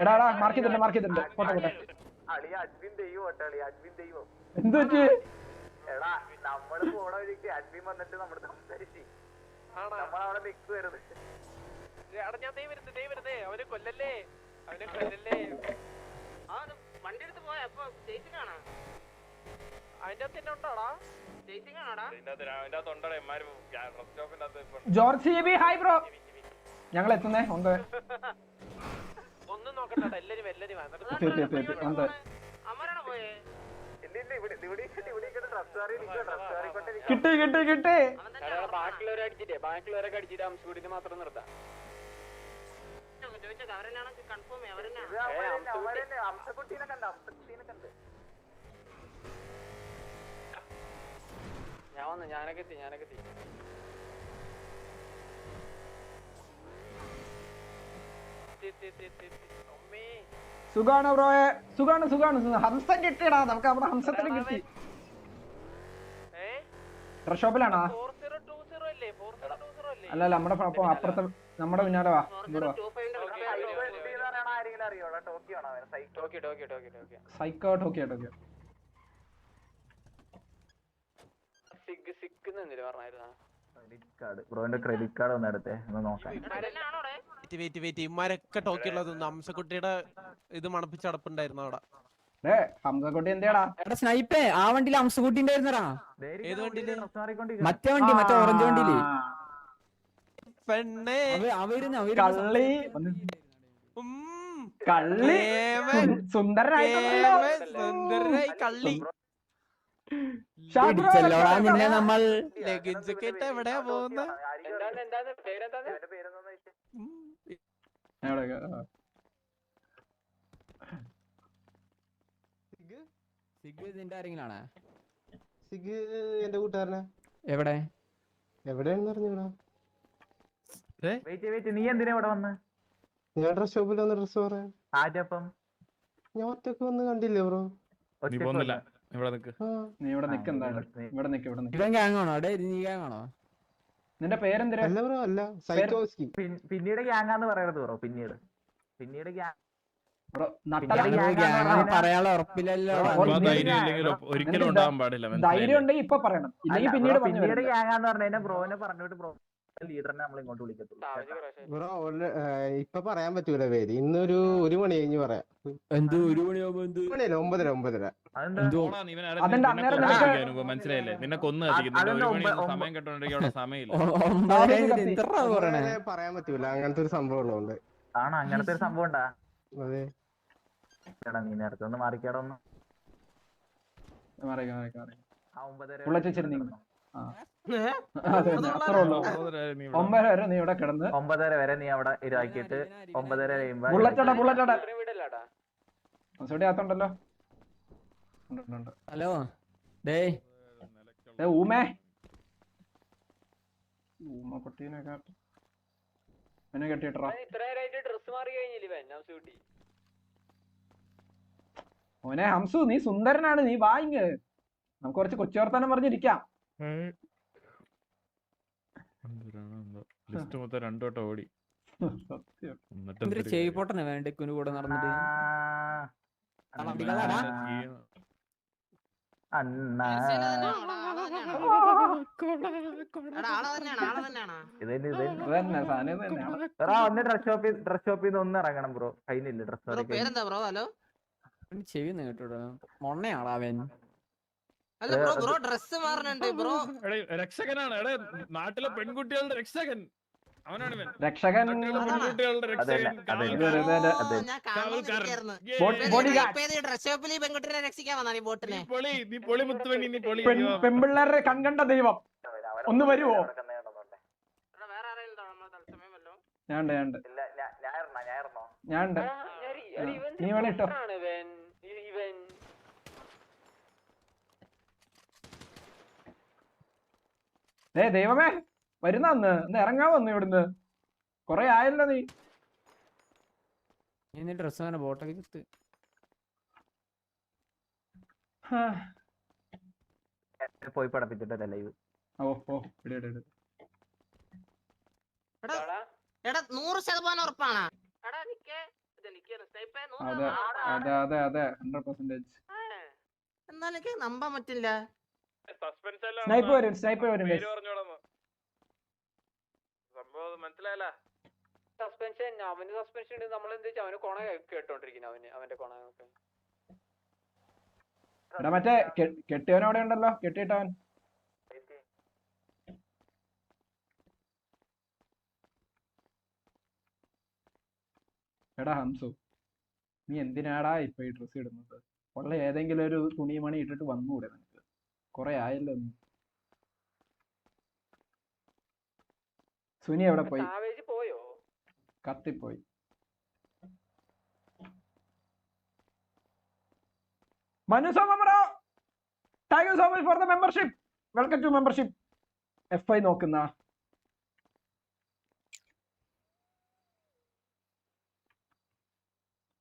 എടാ എടാ മാർക്ക് ചെയ്തിട്ടുണ്ട് മാർക്ക് ചെയ്തിട്ടുണ്ട്. പോട്ടെ പോട്ടെ. അളി അഡ്മിൻ ദൈവം കേട്ടോ അളി അഡ്മിൻ ദൈവം. എന്ത് പറ്റി? എടാ നമ്മൾ പോണ വഴിക്ക് അഡ്മിൻ വന്നിട്ട് നമ്മൾ സംസാരിച്ച്. നമ്മളവിടെ നിക്കുവായിരുന്നു. ഞാൻ വരുന്നേ അവനെ കൊല്ലല്ലേ? അവനെ കൊല്ലല്ലേ? വണ്ടി എടുത്ത് പോയ അപ്പൊ ചേച്ചി കാണാ? അതിന്റെ അകത്ത് തന്നെ ഉണ്ടോടാ? ചേച്ചി കാണാടാ? അതിന്റെ അകത്ത് ഉണ്ടോ എമ്മാര് ജോർജ് ഹൈ ഹായ് ബ്രോ ഞങ്ങൾ എത്തുന്നേ ഉണ്ട്. ഒന്നും നോക്കണ്ട എല്ലാരും എത്തി എത്തി എത്തി ഉണ്ട്. കിട്ടി കിട്ടി കിട്ടി. അവൻ തന്നെ ബാക്കിയുള്ളവരെ അടിച്ചിട്ടേ ബാക്കിയുള്ളവരൊക്കെ അടിച്ചിട്ട് അംസ്കൂട്ടിന് മാത്രം നിർത്താം. ഞാൻ വന്നു ഞാനൊക്കെ എത്തി ഞാനൊക്കെ എത്തി എത്തി, എത്തി, എത്തി, എത്തി. അമ്മേ. സുഖാണ് ബ്രോയെ സുഖാണ് സുഖാണ്. ഹംസൻ ഹംസം കിട്ടിയടാ. നമുക്ക് അവിടെ ഹംസത്തിന് കിട്ടി? ഡ്രസ് ഷോപ്പിലാണോ 4020 അല്ലേ? 4020 അല്ലേ? നമ്മുടെ അപ്പൊ അപ്പുറത്തെ നമ്മുടെ പിന്നാലെ വാ. ഇവിടെ വാ. സൈക്കോ എന്ന് പറയണ ആരെങ്കിലും അറിയോടാ Tokyo psycho Tokyo, zig zig പറഞ്ഞായിരുന്നാ? Credit card ബ്രോന്റെ ക്രെഡിറ്റ് കാർഡ് ഒന്ന് എടുത്തേ ഒന്ന് നോക്കാം. വെയിറ്റ് വെയിറ്റ് വെയിറ്റ് ഇമാരൊക്കെ ടോക്കിയുള്ളത് ഹംസക്കുട്ടിയുടെ ഇത് മണപ്പിച്ചടപ്പുണ്ടായിരുന്നു അവിടെ. ഏ ഹംസക്കുട്ടി എന്തിയാടാ? എടാ സ്നൈപ്പേ ആ വണ്ടിയിൽ അംസകുട്ടി ഉണ്ടായിരുന്നടാ. ഏത് വണ്ടിയിൽ? മറ്റേ വണ്ടി മറ്റേ ഓറഞ്ച് വണ്ടിയിൽ. പെണ്ണേ. കള്ളി. ഉം. കള്ളി. കേവൻ, സുന്ദരനായി കള്ളി. പിടിച്ചല്ലോടാ നിന്നെ നമ്മൾ ഒക്കെ ഇട്ട് എവിടെയാ എവിടെ, ആ. സിഗ്? ഇതിന്റെ ആരെങ്കിലാണോ സിഗ് എന്റെ കൂട്ടുകാരനാ. എവിടെ? എവിടെയാണെന്ന് അറിഞ്ഞൂടാ. വെയിറ്റ് വെയിറ്റ് നീ എന്തിനാ ഇവിടെ വന്ന്? ഞാൻ ഡ്രസ് ഷോപ്പിൽ വന്ന് ഡ്രസ് പറയാൻ. ആറ്റപ്പം ഞാൻ ഒറ്റയ്ക്ക് വന്ന് കണ്ടില്ലേ ബ്രോ? ഇവിടെ നിക്ക്. നീ ഇവിടെ നിക്ക് എന്താണ്? ഇവിടെ നിക്ക്. ഇവിടെ നിക്ക് ഇവൻ ഗ്യാങ് ആണോ? എടേ നീ ഗ്യാങ് ആണോ? നിന്റെ അല്ല ബ്രോ അല്ല. സൈക്കോസ്കി. പിന്നീട് ഗ്യാങ്ങാന്ന് പറയരുത് ബ്രോ പിന്നീട് പിന്നീട് ഗ്യാങ് ഗ്യാങ് ഗ്യാങ് ധൈര്യം ഒരിക്കലും ഉണ്ടാവാൻ പാടില്ല ധൈര്യം മനസ്സിലായില്ലേ? ഉണ്ടെങ്കിൽ ഇപ്പൊ പറയണം. ഇല്ലെങ്കിൽ പിന്നീട് പറഞ്ഞു പിന്നീട് വരണം. പറഞ്ഞു കഴിഞ്ഞാൽ ബ്രോനെ പറഞ്ഞിട്ട് ബ്രോ ലീഡറിനെ നമ്മൾ ഇങ്ങോട്ട് വിളിക്കത്തുള്ളൂ. ഇപ്പൊ പറയാൻ പറ്റൂല പേര്. ഇന്നൊരു ഒരു മണി കഴിഞ്ഞ് പറയാം. എന്ത് ഒരു മണിയാവുമ്പോ എന്ത്? ഒരു മണിയല്ല ഒമ്പതര ഒമ്പതര. മനസ്സിലായില്ലേ? നിന്നെ കൊന്നു സമയം സമയമില്ല. പറയാൻ പറ്റൂല. അങ്ങനത്തെ ഒരു സംഭവം ഉള്ളതുകൊണ്ട്. ആണോ? അങ്ങനത്തെ ഒരു സംഭവം ഉണ്ടാ? അതെ. നീ നേരത്തെ ഒന്ന് മാറിക്കേടാ ഒന്ന്. മാറിക്ക, മാറിക്ക, മാറിക്ക. ആ ഒമ്പതര ഒമ്പതര വരെ നീ ഇവിടെ കിടന്ന് ഒമ്പതര വരെ നീ അവിടെ ഇതാക്കിയിട്ട് ഒമ്പതര കഴിയുമ്പോ ബുള്ളറ്റ് ബുള്ളറ്റടാ ഇത്രയും വീടല്ലാടാ. ഹംസക്കുട്ടി അകത്തുണ്ടല്ലോ. ഉണ്ട്, ഉണ്ട്, ഉണ്ട്. ഹലോ. ഡേ ഏ, ഊമേ. ഊമ കുട്ടീനെ കാട്ട്. എന്നെ കെട്ടിട്ടറാ ഓനെ ഹംസു നീ സുന്ദരനാണ് നീ വായിങ് നമുക്ക് കുറച്ച് കൊച്ചുവർത്താനം പറഞ്ഞിരിക്കാം. ലിസ്റ്റ് മൊത്തം ഓടി. പൊട്ടനെ വേണ്ടക്കുന് കൂടെ നടന്നിട്ട്. ഒന്ന് ഡ്രസ് ഷോപ്പിൽ ഡ്രസ് ഷോപ്പിൽ നിന്ന് ഒന്ന് ഇറങ്ങണം ബ്രോ. കഴിഞ്ഞില്ല ഡ്രസ് ബ്രോ പേരെന്താ ബ്രോ ഹലോ? അവന് ചെവി കേട്ടോടാ. മൊണ്ണയാടാ അവൻ. അല്ല ബ്രോ ബ്രോ ഡ്രസ് മാറുന്നുണ്ട് ബ്രോ. എടേ, രക്ഷകനാണ്. എടേ നാട്ടിലെ പെൺകുട്ടികളുടെ രക്ഷകൻ. അവനാണ് ഇവൻ. രക്ഷകൻ പെൺകുട്ടികളുടെ രക്ഷകൻ. ഡ്രസ് ഷോപ്പിൽ പെൺകുട്ടിനെ രക്ഷിക്കാൻ വന്നാണ് ഈ നീ ബോട്ടിനെ പൊളി നീ പൊളി മുത്തുവണി നീ പൊളി. പെൺപിള്ളേരുടെ കൺകണ്ട ദൈവം. ഒന്ന് വരുവോ? എടാ, വേറെ ആരെങ്കിലും ഉണ്ടോ നമ്മളെ തത്സമയം വല്ലോ ഞാണ്ട് ഞാണ്ട് ഞാണ്ട് നീ വേണേ ഇട്ടോ. ആണ് ഇവൻ ഇ- ഇവൻ ഏ ദൈവമേ വരുന്ന അന്ന്. ഒന്ന് ഇറങ്ങാൻ വന്നു ഇവിടുന്ന്. കൊറേ ആയല്ലോ നീ. ഇനി ഡ്രസ് അങ്ങനെ ബോട്ടൊക്കെ. പോയി പഠിപ്പിച്ചിട്ടല്ലേ ലൈവ്. എടാ നൂറ് ശതമാനം ഉറപ്പാണ്? അതെ അതെ അതെ ഹൺഡ്രഡ് പെർസെന്റേജ് എന്നാലും എനിക്ക് നമ്പാൻ പറ്റില്ല. സ്നൈപ്പ് വരും സ്നൈപ്പ് വരും. സംഭവം മനസ്സിലായല്ല. സസ്പെൻഷൻ അവന് സസ്പെൻഷൻ ഉണ്ട് നമ്മൾ എന്ത് അവന് കൊണ കേട്ടോണ്ടിരിക്കുന്നു അവന് അവന്റെ കൊണ എടാ മറ്റേ കെട്ടിയവൻ അവിടെ ഉണ്ടല്ലോ കെട്ടിയിട്ടവൻ. എടാ ഹംസു നീ എന്തിനാടാ ഇപ്പൊ ഈ ഡ്രസ് ഇടുന്നത്? ഉള്ള ഏതെങ്കിലും ഒരു തുണി മണി ഇട്ടിട്ട് വന്നുകൂടെ നിനക്ക്? കൊറേ ആയല്ലോ സുനി എവിടെ പോയി? പോയോ? കത്തിപ്പോയി. Manu സോമബ്രോ thank you so much for the membership. Welcome to membership. F I നോക്കുന്ന.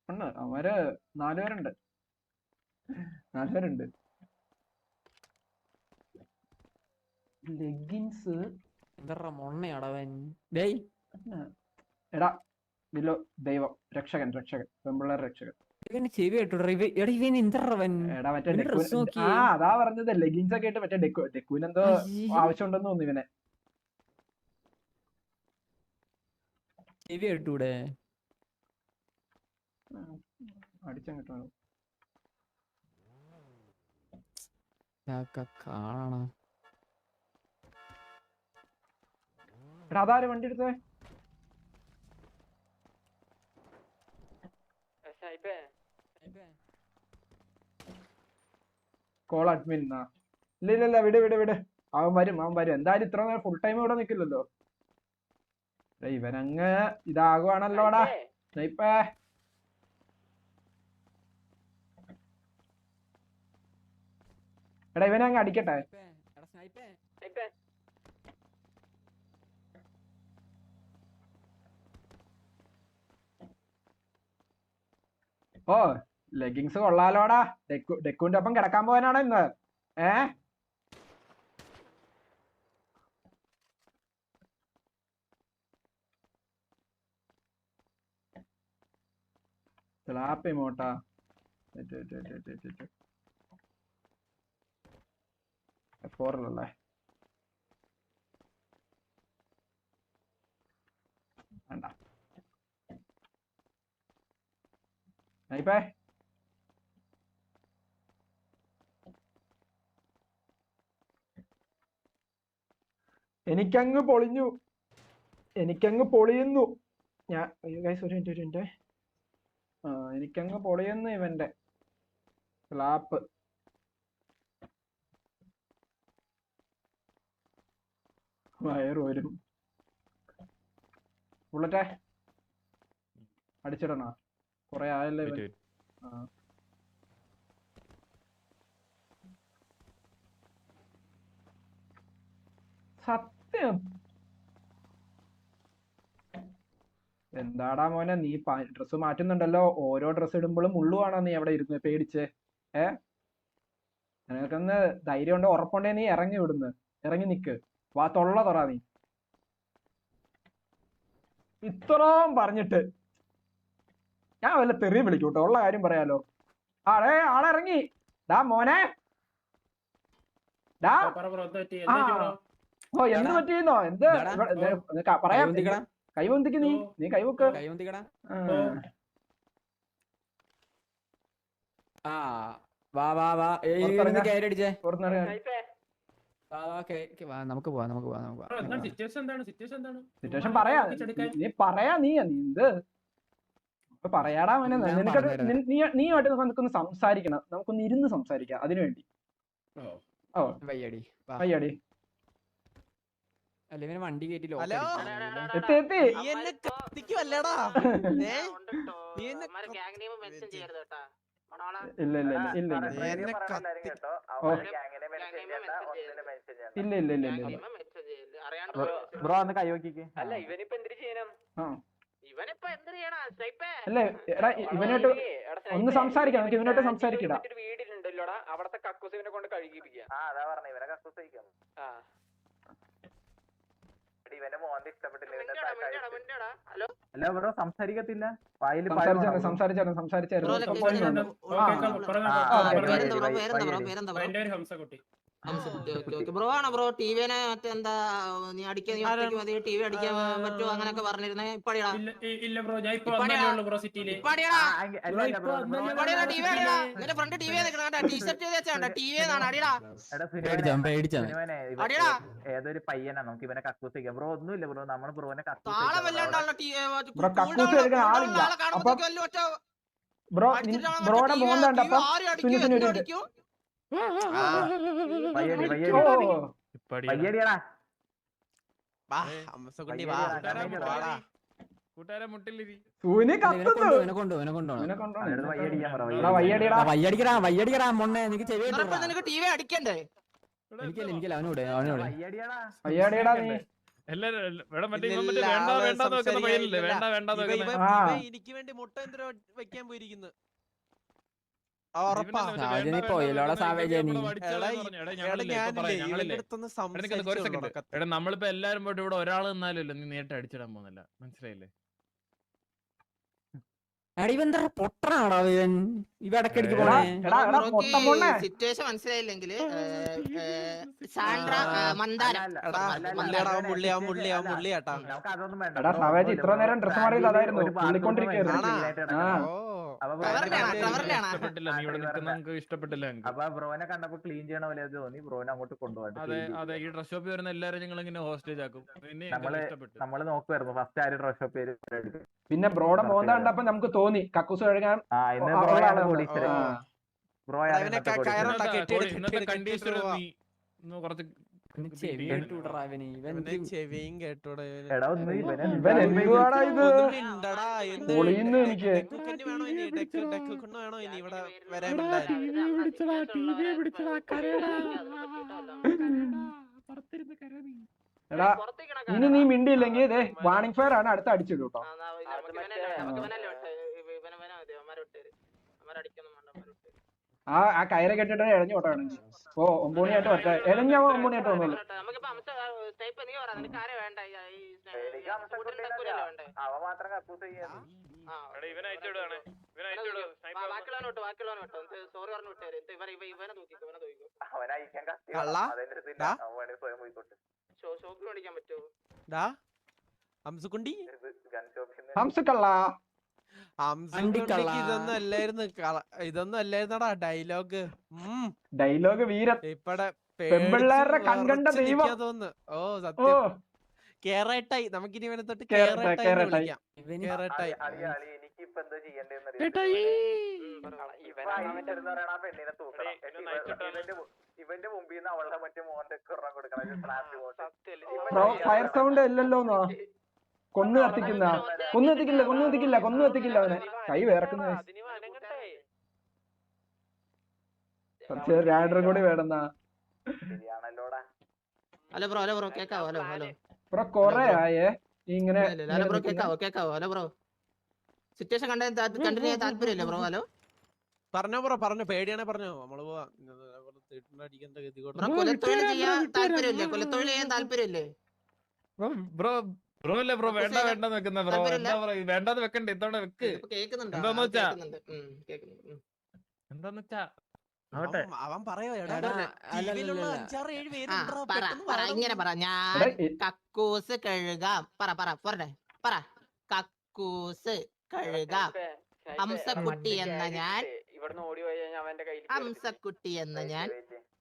ഉണ്ട്. അവർ നാലുപേരുണ്ട്. നാലുപേരുണ്ട്. ലെഗിൻസ് എന്താ മൊണ്ണയാടാ അവൻ. ഡേയ്. എടാ ബില്ലോ ദൈവം രക്ഷകൻ രക്ഷകൻ പെമ്പിള്ളേർ രക്ഷകൻ. ഇവന് ചെവി അതാ പറഞ്ഞത്. ലെഗിൻസ് ഒക്കെ ഇട്ട് മറ്റേ ഡെക്കു ഡെക്കുവിന് എന്തോ ആവശ്യമുണ്ടെന്ന് തോന്നുന്നു ഇവനെ. ചെവി കേട്ടൂടെ? അടിച്ചാൻ കിട്ടണം എടാ അതാര് വണ്ടി എടുത്തേ കോൾ അഡ്മിൻ ഇല്ല ഇല്ല ഇല്ല വിട് വിട് വിട്. അവൻ വരും അവൻ വരും. എന്തായാലും ഇത്ര നേരം ഫുൾ ടൈം ഇവിടെ നിക്കില്ലല്ലോ. ഇവനങ്ങ് ഇതാകുവാണല്ലോടാ സ്നൈപ്പേ എടാ ഇവനങ്ങ് അങ്ങ് അടിക്കട്ടെ എടാ സ്നൈപ്പേ സ്നൈപ്പേ ഓ ലെഗിങ്സ് കൊള്ളാലോടാ. ഡെക്കു ഡെക്കുവിന്റെ ഒപ്പം കിടക്കാൻ പോകാനാണോ ഇന്ന്. ഏ? സ്ലാപ്പ് ഫോറിലല്ലേ വേണ്ട. നൈപ്പേ എനിക്കങ്ങ് പൊളിഞ്ഞു. എനിക്കങ്ങ് പൊളിയുന്നു. ഞാൻ അയ്യോ ഗൈസ് ഒരു മിനിറ്റ് ഒരു മിനിറ്റ് ആ എനിക്കങ്ങ് പൊളിയുന്നു ഇവന്റെ സ്ലാപ്പ് വയറ് വരും. ബുള്ളറ്റേ അടിച്ചിടണോ? കൊറേ ആയല്ലേ. സത്യം? എന്താടാ മോനെ നീ ഡ്രസ് മാറ്റുന്നുണ്ടല്ലോ. ഓരോ ഡ്രസ് ഇടുമ്പോഴും മുള്ളുവാണോ നീ അവിടെ ഇരുന്ന് പേടിച്ച്? ഏ? നിനക്കൊന്ന് ധൈര്യം ഉണ്ട് ഉറപ്പുണ്ടേ നീ ഇറങ്ങി വിടുന്ന്. ഇറങ്ങി നിക്ക്. വാ തൊള്ള തൊറ നീ. ഇത്രയും പറഞ്ഞിട്ട് ഞാൻ വല്ല തെറി കേട്ടോ ഉള്ള കാര്യം പറയാലോ. ആളെ ആളിറങ്ങി. ഡാ മോനെ. ഡാ ആ. ഓ എന്ത് പറ്റിയെന്നോ? എന്ത്? പറയാം. കൈവന്തിക്ക് നീ. നീ കൈവക്ക് ആ. വാ വാ വാ. നമുക്ക് പോവാം നമുക്ക് പോവാം നമുക്ക് സിറ്റുവേഷൻ പറയാ. നീ പറയാ നീ എന്ത്? ഇപ്പൊ പറയാടാ മോനെ നിനക്കത് നിൻ- നീ നീയുമായിട്ട് നമുക്കൊന്ന് സംസാരിക്കണം. നമുക്കൊന്ന് ഇരുന്ന് സംസാരിക്കാം അതിനു വേണ്ടി ഓ. ഓ. വയ്യടി. വാ. അയ്യടി അല്ല ഇവന് വണ്ടി കയറ്റി. എത്തി എത്തി. നീ എന്നെ കത്തിക്കുവല്ലേടാ? നീ എന്നെ ഗ്യാങ് നെയിം മെൻഷൻ ചെയ്യരുത് കേട്ടാ. ഇല്ല ഇല്ല ഇല്ല ഇല്ല ഇല്ല. ഇല്ല ബ്രോ- അന്ന് ബ്രോ ഒന്ന് കൈ നോക്കിക്ക്. അല്ല ഇവനിപ്പോ എന്തിനു ചെയ്യണം? അല്ലേ എടാ ഒന്ന് സംസാരിക്കാം നമുക്ക് ഇവനോട്ട് സംസാരിക്കടാ വീടിലുണ്ടല്ലോടാ അവിടത്തെ കക്കൂസ് ഇവനെ കൊണ്ട് അതാ പറഞ്ഞ കക്കൂസ് ഇവന്റെ മോന്റെ ഇഷ്ടപ്പെട്ടില്ല അല്ല ബ്രോ സംസാരിക്കത്തില്ല വായിൽ സംസാരിച്ചായിരുന്നു സംസാരിച്ചായിരുന്നു ബ്രോ ബ്രോ ആണോ ബ്രോ ടി വിനെ മറ്റെന്താ നീ അടിക്കാൻ നീ ഒറ്റയ്ക്ക് മതി. ടി വി അടിക്കാൻ പറ്റുമോ അങ്ങനൊക്കെ പറഞ്ഞിരുന്നേ. ഇപ്പടിയാ ഇല്ല ബ്രോ ഞാൻ ഇപ്പൊ? നിന്റെ ഫ്രണ്ട് ടീഷർട്ട് ചെയ്ത് വെച്ചാ? ടി വി എന്നാണ് അടിയടാ. അടിയടാ. ഏതൊരു പയ്യനാ? നമുക്ക് ഇവനെ കക്കൂസ് ബ്രോ ബ്രോ ഒന്നുമില്ല ബ്രോ. നമ്മൾ ബ്രോനെ താളം. വല്ലാണ്ടാണല്ലോ ബ്രോ, ബ്രോയുടെ മോൻ കണ്ടപ്പം വയ്യടിക്കടാ വയ്യടിക്കടാ മൊണ്ണെ എനിക്ക് ചെവി നിനക്ക് ടി വി അടിക്കണ്ടേ? എനിക്കല്ല എനിക്കല്ല അവനോട് അവനോട്. വയ്യടിയടാ നീ. എനിക്ക് വേണ്ടി മുട്ട എന്തിനോ വെക്കാൻ പോയിരിക്കുന്നു? എടാ, നമ്മളിപ്പോ എല്ലാരും പോയിട്ട് ഇവിടെ ഒരാൾ നിന്നാലല്ലോ നീ നേരിട്ട് അടിച്ചിടാൻ പോകുന്നില്ല? മനസ്സിലായില്ലേ? സിറ്റുവേഷൻ മനസ്സിലായില്ലെങ്കിൽ സാൻഡ്ര മന്ദാരം. ഇത്ര നേരം ഡ്രസ് മാറിയത് അതായിരുന്നു. അപ്പൊ ബ്രോനെ കണ്ടപ്പോ ക്ലീൻ ചെയ്യണ പോലെ തോന്നി. ബ്രോനെ അങ്ങോട്ട് അതെ അതെ. ഈ ഡ്രസ് ഷോപ്പിൽ വരുന്ന എല്ലാരും ഞങ്ങൾ ഇങ്ങനെ ഹോസ്റ്റേജ് ആക്കും. പിന്നെ ഞങ്ങൾക്ക് നമ്മൾ നോക്കുവായിരുന്നു. ഫസ്റ്റ് ആര് ഡ്രസ് ഷോപ്പ് പിന്നെ ബ്രോടെ പോകുന്ന കണ്ടപ്പോ നമുക്ക് തോന്നി. കക്കൂസ് കഴുകാൻ എടുക്ക്, കണ്ടീഷണർ കുറച്ച് ചെവിയും കേട്ടൂടെ വേണോ ഇനി? ഇവിടെ വരാൻ എടാ ഇനി നീ മിണ്ടിയില്ലെങ്കിൽ ഇതേ വാണിംഗ് ഫയർ ആണ് അടുത്ത അടിച്ചിടും കേട്ടോ. ആ ആ കയറ് കെട്ടിട്ട് ഇഴഞ്ഞു പോട്ടാണ് ഓ പറ്റുമോ? ഡാ അംസുക്കുണ്ടി ഇത് ഗൺ ഷോപ്പിൽ ഹംസക്കള്ള. ഇതൊന്നും അല്ലായിരുന്നു. കള- ഇതൊന്നും അല്ലായിരുന്നടാ ഡയലോഗ്. ഡയലോഗ് വീര ഇപ്പടെ പെമ്പിള്ളേരുടെ കൺകണ്ട ദൈവം. തോന്നുന്നു. ഓ സത്യം. തൊട്ട് തൂക്കണം എടീ, ഇവനെ എന്നിട്ട് ഇവ- നയിച്ചിട്ടാണ്. ഇവന്റെ മുമ്പിൽ നിന്ന് അവളുടെ മറ്റേ മോന്റെ കൊടുക്കണം. ഫയർ സൗണ്ട് ഇല്ലല്ലോന്നോ? കൊന്നു കത്തിക്കുന്ന കൊന്നു കത്തിക്കില്ല. കൊന്നു കത്തിക്കില്ല. കൊന്നു കത്തിക്കില്ല അവനെ. കൈ വേറക്കുന്ന അതിന് വനങ്ങട്ടെ രാഡറും കൂടി വേണമെന്നാ. ഹലോ ബ്രോ ഹലോ ബ്രോ കേക്കാവോ? Hello hello. ബ്രോ കൊറേ ആയേ. ഇങ്ങനെ ഹലോ ബ്രോ കേക്കാവോ? കേക്കാവോ? Hello bro. സിറ്റുവേഷൻ കണ്ട താല്പര്യമില്ല ബ്രോ? ഹലോ. പറഞ്ഞോ ബ്രോ പറഞ്ഞോ. പേടിയാണെ പറഞ്ഞോ. നമ്മൾ പോവാ. അടിക്കേണ്ട ഗതി ബ്രോ കൊലത്തൊഴിൽ ചെയ്യാൻ താല്പര്യമില്ലേ? കൊലത്തൊഴിൽ ചെയ്യാൻ താല്പര്യമില്ലേ? ബ്രോ ബ്രോ അല്ല ബ്രോ വേണ്ട വേണ്ട വെക്കുന്ന ബ്രോ. എന്താ പറയാ? വേണ്ടാന്ന് വെക്കണ്ട ഇത്തവണ വെക്ക്. എന്താന്ന് വെച്ചാ? എന്താന്ന് വെച്ചാ? അവൻ- പറയോ? എടാ, ടിവിയിലുള്ള അല്ലല്ലല്ല. ഏഴ് ആ, പെട്ടെന്ന് പറ പറയണം. ഇങ്ങനെ പറ. ഞാൻ കക്കൂസ് കഴുകാം. പറ പറ പോരട്ടെ. പറ. കക്കൂസ് കഴുകാം. ഹംസക്കുട്ടി എന്ന ഞാൻ ഇവിടുന്ന് ഓടി പോയി കഴിഞ്ഞാൽ അവന്റെ കയ്യിൽ ഹംസക്കുട്ടി എന്ന ഞാൻ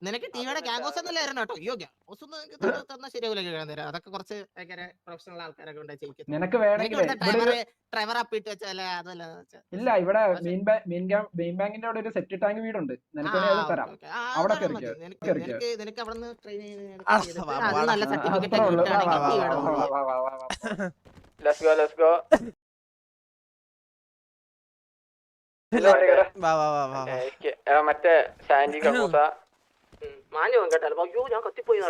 നിനക്ക് ടിവിയുടെ ഗ്യാങ്കോസ് എന്നല്ലേ ആയിരുന്നു കേട്ടോ അയ്യോ ഗ്യാങ്കോസ് ഒന്നും നിനക്ക് തന്ന- ശരിയാവില്ല കേൾക്കാൻ നേരം അതൊക്കെ കുറച്ച് ഭയങ്കര പ്രൊഫഷണൽ ആൾക്കാരൊക്കെ ഉണ്ട് ചെയ്യിക്കുന്നത് നിനക്ക് വേണമെങ്കിൽ ഇവിടെ ഡ്രൈവർ അപ്പിട്ട് വെച്ചാലേ അതല്ല ഇല്ല ഇവിടെ മീൻ മീൻ ബാങ്കിന്റെ അവിടെ ഒരു സെറ്റ് ടാങ്ക് വീടുണ്ട്. നിനക്ക് തരാം. അവിടെ. നിനക്ക് നിനക്ക് നിനക്ക് അവിടെ നിന്ന് ട്രെയിൻ അത് വാ, നല്ല certificate. Let's go let's go മറ്റേ സാൻഡി ഉം. മാഞ്ഞു പോകും കേട്ടോ. അയ്യോ ഞാൻ കത്തിപ്പോയി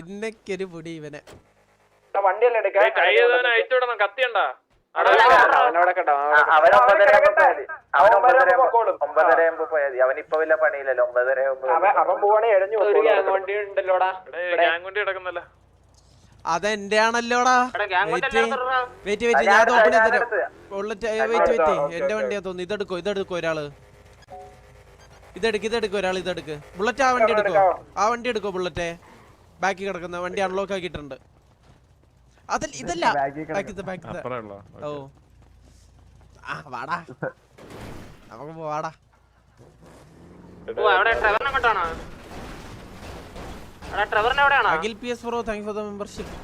ഇന്നൊക്കൊരു പൊടി ഇവനെ. ഇപ്പൊ വല്ല പണിയില്ലല്ലോ. ഒമ്പതര ആകുമ്പോ അവൻ പോവാണെ എഴഞ്ഞു ഗ്യാങ് കൊണ്ട് കിടക്കുന്നല്ലോ? അതെന്റെ ആണല്ലോടാ വെയിറ്റ് വെയിറ്റ് വെയിറ്റ് ഞാൻ ഓപ്പൺ ചെയ്ത് തരാം ബുള്ളറ്റ് വെയിറ്റ് വെയിറ്റ് എന്റെ വണ്ടിയാ തോന്നുന്നു. ഇതെടുക്കോ ഇതെടുക്കോ ഒരാൾ. ഇതെടുക്ക് ഇതെടുക്കോ ഒരാൾ ഇതെടുക്ക്. ബുള്ളറ്റ് ആ വണ്ടി എടുക്കോ? ആ വണ്ടി എടുക്കോ ബുള്ളറ്റേ ബാക്കി കിടക്കുന്ന വണ്ടി അൺലോക്ക് ആക്കിയിട്ടുണ്ട്. അതിൽ ഇതല്ല. ബാക്കിത്തെ ഓ. ആ വാടാ. നമുക്ക് പോവാടാ. അവിടെ കൊണ്ടാണോ Akhil P S bro thank for the membership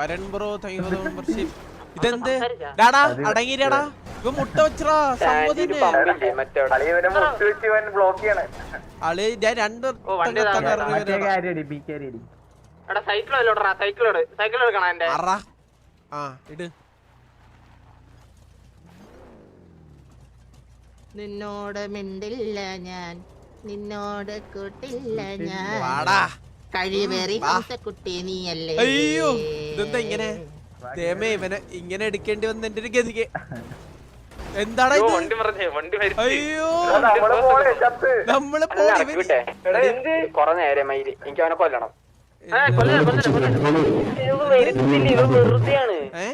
Varun bro thank for the membership ഇതെന്ത്? ഡാടാ അടങ്ങിയിരടാ ഇവ മുട്ട വെച്ചടാ ഞാൻ രണ്ട് അറ. ആ ഇട്. നിന്നോട് മിണ്ടില്ല ഞാൻ. നിന്നോട് കൂട്ടില്ല ഞാൻ. വാടാ. കഴിവേറി. കുട്ടി നീയല്ലേ. അയ്യോ ഇതെന്താ ഇങ്ങനെ? ദേമേ ഇവനെ ഇങ്ങനെ എടുക്കേണ്ടി വന്ന എന്റെ ഒരു ഗതിക്ക് എന്താണ് ഇത്? വണ്ടി മറിഞ്ഞേ വണ്ടി മരിച്ചു. അയ്യോ. നമ്മൾ കൊറേ എനിക്ക് അവനെ കൊല്ലണം. ഏ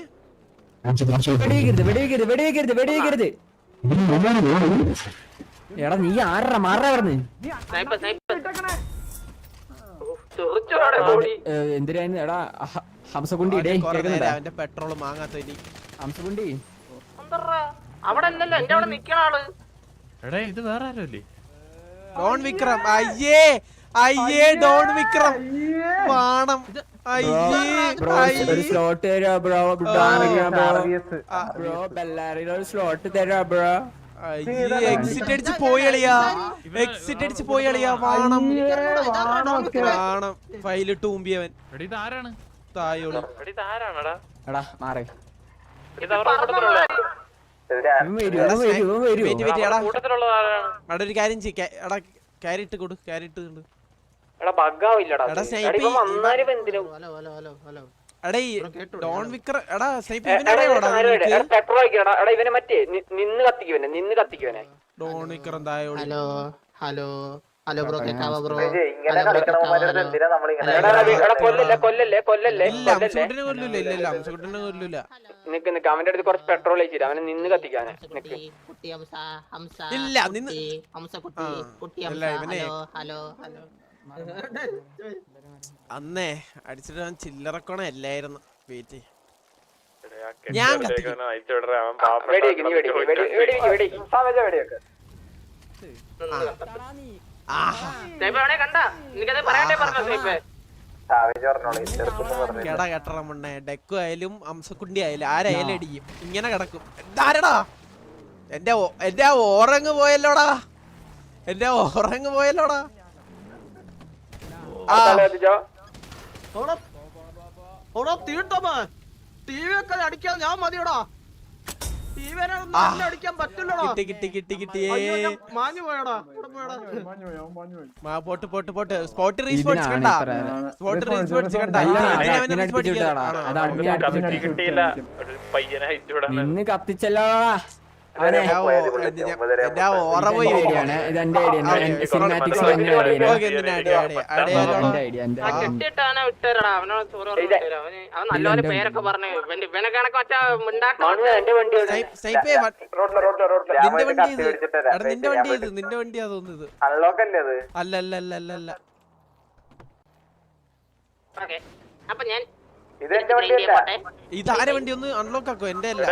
വെടിവെക്കരുത് വെടിവെക്കരുത് വെടിവെക്കരുത് വെടിവെക്കരുത്. എടാ നീ ആറര മാറ പറഞ്ഞ് സ്നൈപ്പർ സ്നൈപ്പർ. തെറിച്ചോടെ ബോഡി. എന്തിനായിരുന്നു എടാ ഹംസകുണ്ടി ഇടേ അവന്റെ പെട്രോൾ മാങ്ങാത്ത ഹംസകുണ്ടി. അവിടെ അല്ലല്ലോ എന്റെ അവിടെ നിക്കണ ആൾ. എടാ ഇത് വേറെ ആരുമല്ലേ ഡോൺ വിക്രം അയ്യേ അയ്യേ ഡോൺ വിക്രം. പാണം സ്ലോട്ട് തരാ ബ്രോ ബ്രോ ഒരു സ്ലോട്ട് തരാ ബ്രോ. എക്സിറ്റ് അടിച്ച് പോയി അളിയാ. എക്സിറ്റ് അടിച്ച് പോയി അളിയാ വാണം. വാണം. ഫയലിട്ട് ഊമ്പിയവൻ. എടാ തായോളി. മാറി. ഒരു കാര്യം ചെയ്യ. കാരിട്ട് കൊടു കൊടു എടാ ബഗ്ഗാവില്ലടാ എടാ snipe hello hello hello hello. എടാ ഡോൺ വിക്കർ എടാ സ്നൈപ്പ് ഇവനറിയോടാ നിനക്ക് പെട്രോൾ ഒഴിക്കടാ എടാ ഇവനെ മറ്റേ നിന്ന് കത്തിക്കുവനെ നിന്ന് കത്തിക്കുവനെ ഡോൺ വിക്രം തായോളി ഹലോ ഹലോ ഹലോ ബ്രോ കേക്കാവോ ബ്രോ? നിക്ക് നിക്ക് അവന്റെ അടുത്ത് കുറച്ച് പെട്രോൾ ഒഴിച്ചിട്ട് അവനെ നിന്ന് കത്തിക്കാനെ ഹംസ ഇല്ല, കുട്ടി, ഹംസ കുട്ടി കുട്ടി ഹലോ ഹലോ ഹലോ. അന്നേ അടിച്ചിട്ട് ഞാൻ ചില്ലറക്കോണ അല്ലായിരുന്നു. വെയിറ്റ് ഞാൻ കെട കെട്ടറ മുണ്ണേ ഡെക്കു ആയാലും അംസക്കുണ്ടി ആയാലും ആരായാലും അടിക്കും ഇങ്ങനെ കിടക്കും. എന്താരടാ? എന്റെ എന്റെ ആ ഓറങ്ങ് പോയല്ലോടാ. എന്റെ ഓറങ്ങ് പോയല്ലോടാ. ഓടോ തീട്ടോമ ടി വി ഒക്കെ അടിക്കാൻ ഞാൻ മതിയോടാ. ടി വി ആ. അടിക്കാൻ പറ്റില്ലടാ. കിട്ടി കിട്ടി കിട്ടി കിട്ടി. മാഞ്ഞു പോയടാ. മാ പോട്ട് പോട്ട് സ്പോട്ട് കണ്ട? സ്പോട്ട് കണ്ട? കിട്ടിയില്ല ഒരു പയ്യനെ ഹൈറ്റ് വിടാൻ നിന്ന് കത്തിച്ചല്ലോ വിട്ടുതരടാ അവനോട് ചോറ് അവന് അവൻ നല്ലപോലെ പേരൊക്കെ പറഞ്ഞു ഇവനെ കണക്ക് നിന്റെ വണ്ടി ഇത്. നിന്റെ വണ്ടി ഇത്. നിന്റെ വണ്ടിയാ തോന്നുന്നത്. അൺലോക്ക് അല്ലേ അത്? അല്ല അല്ല അല്ല അപ്പൊ ഞാൻ ഇതാരെ വണ്ടി ഒന്ന് അൺലോക്ക് ആക്കോ? എന്റെ അല്ല.